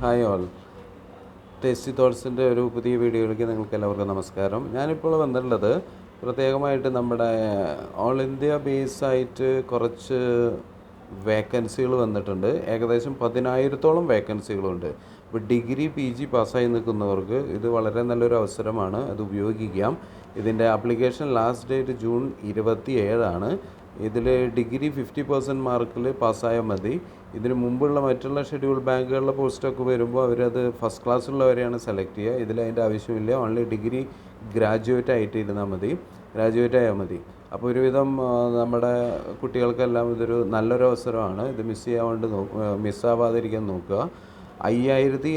Hi all. Tasty തോട്ട്സിന്റെ ഒരു പുതിയ വീഡിയോയിലേക്ക് നിങ്ങൾക്ക് എല്ലാവർക്കും നമസ്കാരം. ഞാനിപ്പോൾ വന്നിട്ടുള്ളത് പ്രത്യേകമായിട്ട് നമ്മുടെ ഓൾ ഇന്ത്യ ബേസ് ആയിട്ട് കുറച്ച് വേക്കൻസികൾ വന്നിട്ടുണ്ട്. ഏകദേശം പതിനായിരത്തോളം വേക്കൻസികളുണ്ട്. ഇപ്പോൾ ഡിഗ്രി പി ജി പാസ്സായി നിൽക്കുന്നവർക്ക് ഇത് വളരെ നല്ലൊരു അവസരമാണ്. അത് ഉപയോഗിക്കാം. ഇതിന്റെ ആപ്ലിക്കേഷൻ ലാസ്റ്റ് ഡേറ്റ് ജൂൺ ഇരുപത്തി ഏഴാണ് ഇതിൽ ഡിഗ്രി ഫിഫ്റ്റി പെർസെന്റ് മാർക്കിൽ പാസ്സായാൽ മതി. ഇതിന് മുമ്പുള്ള മറ്റുള്ള ഷെഡ്യൂൾ ബാങ്കുകളിലെ പോസ്റ്റൊക്കെ വരുമ്പോൾ അവരത് ഫസ്റ്റ് ക്ലാസ്സുള്ളവരെയാണ് സെലക്ട് ചെയ്യുക. ഇതിൽ അതിന്റെ ആവശ്യമില്ല. ഓൺലി ഡിഗ്രി ഗ്രാജുവേറ്റ് ആയിട്ട് ഇരുന്നാൽ മതി. ഗ്രാജുവേറ്റ് ആയാൽ മതി. അപ്പോൾ ഒരുവിധം നമ്മുടെ കുട്ടികൾക്കെല്ലാം ഇതൊരു നല്ലൊരു അവസരമാണ് ഇത് മിസ് ചെയ്യാണ്ട് നോ മിസ്സാവാതിരിക്കാൻ നോക്കുക. അയ്യായിരത്തി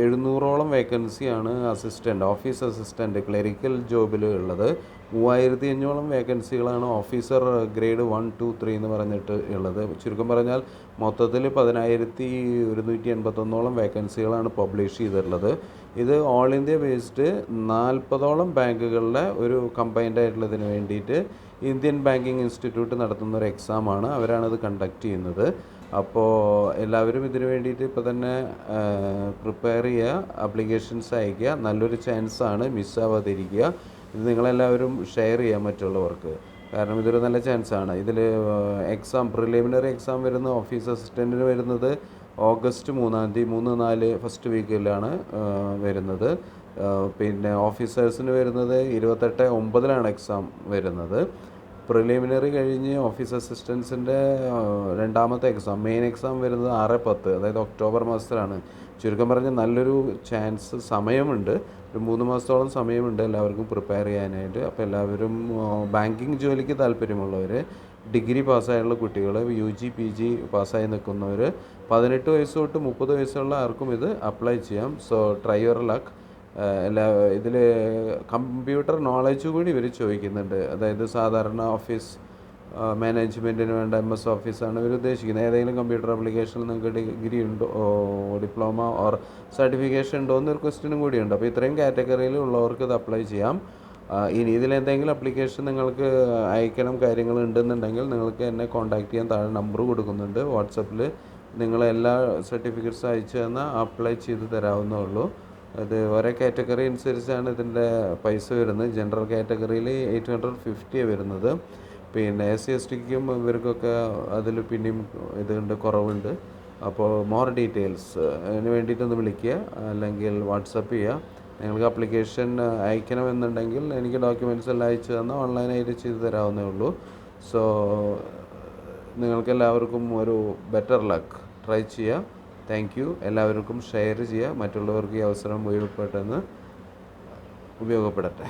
എഴുന്നൂറോളം വേക്കൻസിയാണ് അസിസ്റ്റന്റ് ഓഫീസ് അസിസ്റ്റന്റ് ക്ലറിക്കൽ ജോബിൽ ഉള്ളത്. മൂവായിരത്തി അഞ്ഞൂറോളം വേക്കൻസികളാണ് officer grade one two three എന്ന് പറഞ്ഞിട്ട് ഉള്ളത്. ചുരുക്കം പറഞ്ഞാൽ മൊത്തത്തിൽ പതിനായിരത്തി ഒരുന്നൂറ്റി എൺപത്തൊന്നോളം വേക്കൻസികളാണ് പബ്ലിഷ് ചെയ്തിട്ടുള്ളത്. ഇത് ഓൾ ഇന്ത്യ ബേസ്ഡ് നാൽപ്പതോളം ബാങ്കുകളിലെ ഒരു കമ്പൈൻഡ് ആയിട്ടുള്ളതിന് വേണ്ടിയിട്ട് ഇന്ത്യൻ ബാങ്കിങ് ഇൻസ്റ്റിറ്റ്യൂട്ട് നടത്തുന്ന ഒരു എക്സാമാണ് അവരാണ് കണ്ടക്ട് ചെയ്യുന്നത്. അപ്പോൾ എല്ലാവരും ഇതിന് വേണ്ടിയിട്ട് ഇപ്പോൾ തന്നെ പ്രിപ്പയർ ചെയ്യുക ആപ്ലിക്കേഷൻസ് അയയ്ക്കുക നല്ലൊരു ചാൻസാണ് മിസ്സാവാതിരിക്കുക ഇത് നിങ്ങളെല്ലാവരും ഷെയർ ചെയ്യാൻ മറ്റുള്ളവർക്ക് കാരണം ഇതൊരു നല്ല ചാൻസാണ് ഇതിൽ എക്സാം പ്രിലിമിനറി എക്സാം വരുന്ന ഓഫീസ് അസിസ്റ്റന്റിന് വരുന്നത് ഓഗസ്റ്റ് മൂന്നാം തീയതി മൂന്ന് നാല് ഫസ്റ്റ് വീക്കിലാണ് വരുന്നത്. പിന്നെ ഓഫീസേഴ്സിന് വരുന്നത് ഇരുപത്തെട്ട് ഒമ്പതിലാണ് എക്സാം വരുന്നത്. പ്രിലിമിനറി കഴിഞ്ഞ് ഓഫീസ് അസിസ്റ്റൻസിന്റെ രണ്ടാമത്തെ എക്സാം മെയിൻ എക്സാം വരുന്നത് ആറ് പത്ത് അതായത് ഒക്ടോബർ മാസത്തിലാണ്. ചുരുക്കം പറഞ്ഞ് നല്ലൊരു ചാൻസ് സമയമുണ്ട്. ഒരു മൂന്ന് മാസത്തോളം സമയമുണ്ട് എല്ലാവർക്കും പ്രിപ്പയർ ചെയ്യാനായിട്ട്. അപ്പോൾ എല്ലാവരും ബാങ്കിങ് ജോലിക്ക് താല്പര്യമുള്ളവർ ഡിഗ്രി പാസ്സായുള്ള കുട്ടികൾ യു ജി പി ജി പാസ്സായി നിൽക്കുന്നവർ പതിനെട്ട് വയസ്സ് തൊട്ട് മുപ്പത് വയസ്സുള്ള ആർക്കും ഇത് അപ്ലൈ ചെയ്യാം. സോ ട്രൈ യുവർ ലക്ക് എല്ലാ ഇതിൽ കമ്പ്യൂട്ടർ നോളജ് കൂടി ഇവർ ചോദിക്കുന്നുണ്ട്. അതായത് സാധാരണ ഓഫീസ് മാനേജ്മെന്റിന് വേണ്ട എം എസ് ഓഫീസാണ് ഇവർ ഉദ്ദേശിക്കുന്നത്. ഏതെങ്കിലും കമ്പ്യൂട്ടർ ആപ്ലിക്കേഷനിൽ നിങ്ങൾക്ക് ഡിഗ്രി ഉണ്ടോ ഡിപ്ലോമ ഓർ സർട്ടിഫിക്കേഷൻ ഉണ്ടോ എന്നൊരു ക്വസ്റ്റ്യനും ഉണ്ട്. അപ്പോൾ ഇത്രയും കാറ്റഗറിയിൽ ഉള്ളവർക്ക് ഇത് അപ്ലൈ ചെയ്യാം. ഇനി എന്തെങ്കിലും അപ്ലിക്കേഷൻ നിങ്ങൾക്ക് അയക്കണം കാര്യങ്ങൾ ഉണ്ടെന്നുണ്ടെങ്കിൽ നിങ്ങൾക്ക് എന്നെ കോൺടാക്ട് ചെയ്യാൻ താഴെ നമ്പർ കൊടുക്കുന്നുണ്ട്. വാട്സപ്പിൽ നിങ്ങൾ എല്ലാ സർട്ടിഫിക്കറ്റ്സ് അയച്ചു തന്നാൽ അപ്ലൈ ചെയ്ത് തരാവുന്നേ ഉള്ളൂ. അത് ഓരോ കാറ്റഗറി അനുസരിച്ചാണ് ഇതിന്റെ പൈസ വരുന്നത്. ജനറൽ കാറ്റഗറിയിൽ എയ്റ്റ് ഹൺഡ്രഡ് ഫിഫ്റ്റിയാണ് വരുന്നത്. പിന്നെ എസ് സി എസ് ടിക്കും ഇവർക്കൊക്കെ അതിൽ പിന്നെയും ഇതുണ്ട് കുറവുണ്ട്. അപ്പോൾ മോർ ഡീറ്റെയിൽസ് അതിന് വേണ്ടിയിട്ടൊന്ന് വിളിക്കുക. അല്ലെങ്കിൽ വാട്സപ്പ് ചെയ്യുക. നിങ്ങൾക്ക് അപ്ലിക്കേഷൻ അയക്കണമെന്നുണ്ടെങ്കിൽ എനിക്ക് ഡോക്യുമെന്റ്സ് എല്ലാം അയച്ചു തന്നാൽ ഓൺലൈനായിട്ട് ചെയ്തു തരാവുന്നേ ഉള്ളൂ. സോ നിങ്ങൾക്കെല്ലാവർക്കും ഒരു ബെറ്റർ ലക്ക് ട്രൈ ചെയ്യുക. താങ്ക് യു എല്ലാവർക്കും ഷെയർ ചെയ്യുക. മറ്റുള്ളവർക്ക് ഈ അവസരം ഉപയോഗപ്പെട്ടെന്ന് ഉപയോഗപ്പെടട്ടെ.